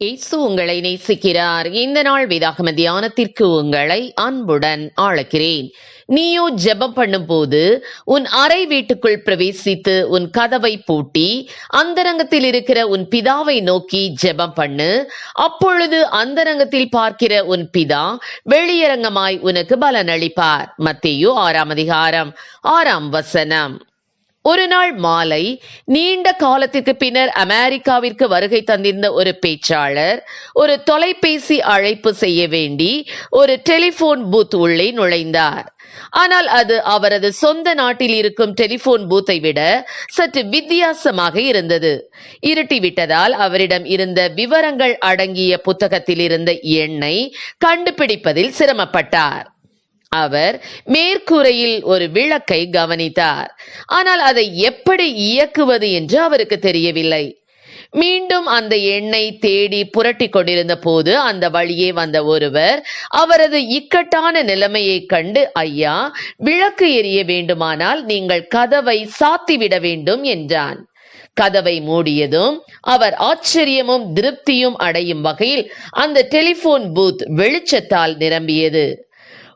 இயேசு உங்களை நேசிக்கிறார். இந்த நாள் வேதாகம தியானத்திற்கு உங்களை அன்புடன் அழைக்கிறேன் நீயோ ஜெபம் பண்ணும்போது உன் அறை வீட்டுக்குள் பிரவேசித்து உன் கதவை பூட்டி அந்தரங்கத்தில் இருக்கிற உன் பிதாவை நோக்கி ஜெபம் பண்ணு. அப்பொழுது அந்தரங்கத்தில் பார்க்கிற உன் பிதா வெளியரங்கமாய் உனக்கு பலன் அளிப்பார் ஆறாம் அதிகாரம் ஆறாம் வசனம். ஒரு நாள் மாலை நீண்ட காலத்திற்கு பின்னர் அமெரிக்காவிற்கு வருகை தந்திருந்த ஒரு பேச்சாளர் ஒரு தொலைபேசி அழைப்பு செய்ய வேண்டி ஒரு டெலிபோன் பூத் உள்ளே நுழைந்தார். ஆனால் அது அவரது சொந்த நாட்டில் இருக்கும் டெலிபோன் பூத்தை விட சற்று வித்தியாசமாக இருந்தது. இருட்டி விட்டதால் அவரிடம் இருந்த விவரங்கள் அடங்கிய புத்தகத்தில் இருந்த எண்ணை கண்டுபிடிப்பதில் சிரமப்பட்டார். அவர் மேற்கூரையில் ஒரு விளக்கை கவனித்தார். ஆனால் அதை எப்படி இயக்குவது என்று அவருக்கு தெரியவில்லை. மீண்டும் அந்த எண்ணை தேடி புரட்டி கொண்டிருந்த போது அந்த வழியே வந்த ஒருவர் அவரது இக்கட்டான நிலைமையை கண்டு ஐயா விளக்கு எரிய வேண்டுமானால் நீங்கள் கதவை சாத்திவிட வேண்டும் என்றான். கதவை மூடியதும் அவர் ஆச்சரியமும் திருப்தியும் அடையும் வகையில் அந்த டெலிபோன் பூத் வெளிச்சத்தால் நிரம்பியது.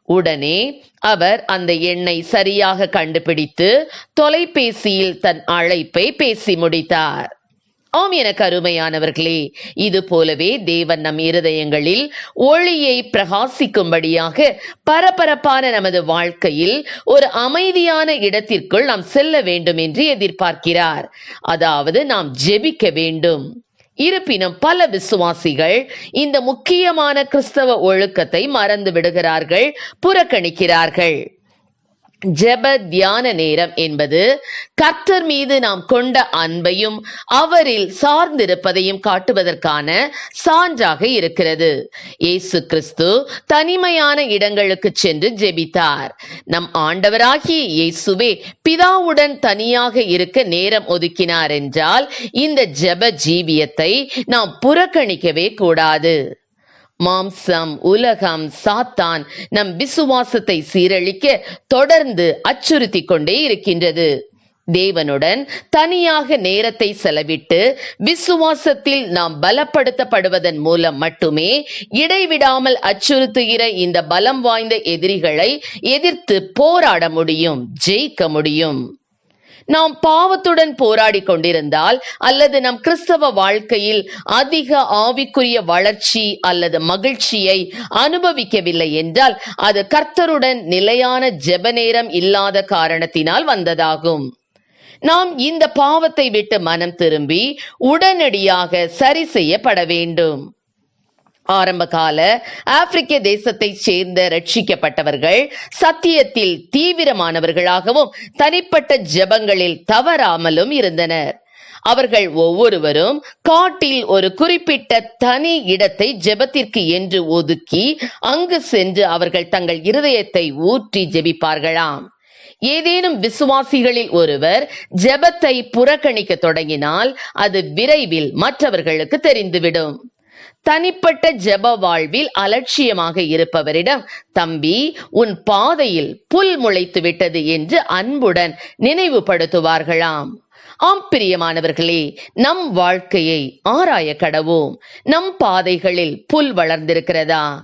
உடனே அவர் அந்த எண்ணை சரியாக கண்டுபிடித்து தொலைபேசியில் தன் அழைப்பை பேசி முடித்தார். ஆம் என கருமையானவர்களே இது போலவே தேவன் நம் இருதயங்களில் ஒளியை பிரகாசிக்கும்படியாக பரபரப்பான நமது வாழ்க்கையில் ஒரு அமைதியான இடத்திற்குள் நாம் செல்ல வேண்டும் என்று எதிர்பார்க்கிறார். அதாவது நாம் ஜெபிக்க வேண்டும். இருப்பினும் பல விசுவாசிகள் இந்த முக்கியமான கிறிஸ்தவ ஒழுக்கத்தை மறந்து விடுகிறார்கள் புறக்கணிக்கிறார்கள். ஜெப தியான நேரம் என்பது கர்த்தர் மீது நாம் கொண்ட அன்பையும் அவரில் சார்ந்திருப்பதையும் காட்டுவதற்கான சான்றாக இருக்கிறது. இயேசு கிறிஸ்து தனிமையான இடங்களுக்கு சென்று ஜெபித்தார். நம் ஆண்டவராகிய இயேசுவே பிதாவுடன் தனியாக இருக்க நேரம் ஒதுக்கினார் என்றால் இந்த ஜெப ஜீவியத்தை நாம் புறக்கணிக்கவே கூடாது. மாம்சம் உலகம் சாத்தான் நம் விசுவாசத்தை சீரழிக்க தொடர்ந்து அச்சுறுத்தி கொண்டே இருக்கின்றது. தேவனுடன் தனியாக நேரத்தை செலவிட்டு விசுவாசத்தில் நாம் பலப்படுத்தப்படுவதன் மூலம் மட்டுமே இடைவிடாமல் அச்சுறுத்துகிற இந்த பலம் வாய்ந்த எதிரிகளை எதிர்த்து போராட முடியும் ஜெயிக்க முடியும். நாம் பாவத்துடன் போராடி கொண்டிருந்தால் அல்லது நம் கிறிஸ்தவ வாழ்க்கையில் அதிக ஆவிக்குரிய வளர்ச்சி அல்லது மகிழ்ச்சியை அனுபவிக்கவில்லை என்றால் அது கர்த்தருடன் நிலையான ஜெப நேரம் இல்லாத காரணத்தினால் வந்ததாகும். நாம் இந்த பாவத்தை விட்டு மனம் திரும்பி உடனடியாக சரி செய்யப்பட வேண்டும். ஆரம்ப கால ஆப்பிரிக்க தேசத்தைச் சேர்ந்த ரட்சிக்கப்பட்டவர்கள் சத்தியத்தில் தீவிரமானவர்களாகவும் தனிப்பட்ட ஜெபங்களில் தவறாமலும் இருந்தனர். அவர்கள் ஒவ்வொருவரும் காட்டில் ஒரு குறிப்பிட்ட தனி இடத்தை ஜெபத்திற்கு என்று ஒதுக்கி அங்கு சென்று அவர்கள் தங்கள் இருதயத்தை ஊற்றி ஜெபிப்பார்களாம். ஏதேனும் விசுவாசிகளில் ஒருவர் ஜெபத்தை புறக்கணிக்க தொடங்கினால் அது விரைவில் மற்றவர்களுக்கு தெரிந்துவிடும். தனிப்பட்ட ஜெப வாழ்வில் அலட்சியமாக இருப்பவரிடம் தம்பி உன் பாதையில் புல் முளைத்து விட்டது என்று அன்புடன் நினைவுபடுத்துவார்களாம். ஆம் பிரியமானவர்களே நம் வாழ்க்கையை ஆராய கடவோம். நம் பாதைகளில் புல் வளர்ந்திருக்கிறதா?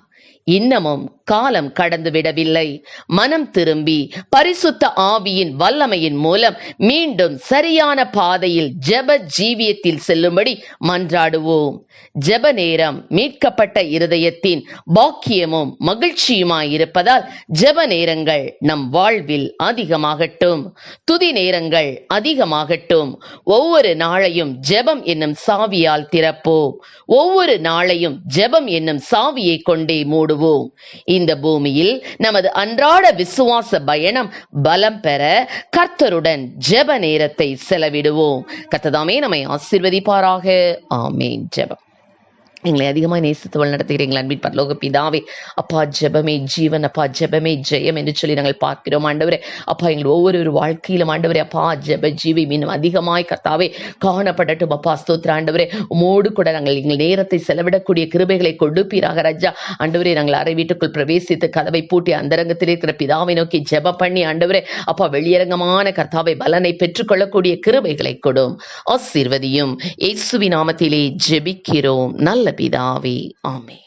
இன்னமும் காலம் கடந்து விடவில்லை. மனம் திரும்பி பரிசுத்த ஆவியின் வல்லமையின் மூலம் மீண்டும் சரியான பாதையில் ஜெப ஜீவியத்தில் செல்லும்படி மன்றாடுவோம். ஜெப நேரம் மீட்கப்பட்ட இருதயத்தின் பாக்கியமும் மகிழ்ச்சியுமாயிருப்பதால் ஜெப நேரங்கள் நம் வாழ்வில் அதிகமாகட்டும். துதி நேரங்கள் அதிகமாகட்டும். ஒவ்வொரு நாளையும் ஜெபம் என்னும் சாவியால் திறப்போம். ஒவ்வொரு நாளையும் ஜெபம் என்னும் சாவியை கொண்டே மூடும் போடுவோம் இந்த பூமியில் நமது அன்றாட விசுவாச பயணம் பலம் பெற கர்த்தருடன் ஜெப நேரத்தை செலவிடுவோம். கர்த்ததாமே நம்மை ஆசிர்வதிப்பாராக. ஆமேன். ஜெபம். எங்களை அதிகமாக நேசித்து வழிநடத்துகிறீங்கள் அன்பின் பரலோக பிதாவே. அப்பா ஜெபமே ஜீவன் அப்பா ஜெபமே ஜெயம் என்று சொல்லி நாங்கள் பார்க்கிறோம் ஆண்டவரே. அப்பா எங்கள் ஒவ்வொரு ஒரு வாழ்க்கையிலும் ஆண்டவரே அப்பா ஜெப ஜீவி இன்னும் அதிகமாய் கர்த்தாவே காணப்படட்டும் அப்பா ஸ்தோத்திர ஆண்டவரே. உமோடு கூட நாங்கள் எங்கள் நேரத்தை செலவிடக்கூடிய கிருபைகளை கொடுப்பீராக ராஜா. ஆண்டவரே நாங்கள் அறை வீட்டுக்குள் பிரவேசித்து கதவை பூட்டி அந்தரங்கத்தில் இருக்கிற பிதாவை நோக்கி ஜெப பண்ணி ஆண்டவரே அப்பா வெளியரங்கமான கர்த்தாவை பலனை பெற்றுக்கொள்ளக்கூடிய கிருபைகளை கொடும். ஆசீர்வதியும். இயேசுவி நாமத்திலே ஜெபிக்கிறோம். நல்ல பிதாவே ஆமே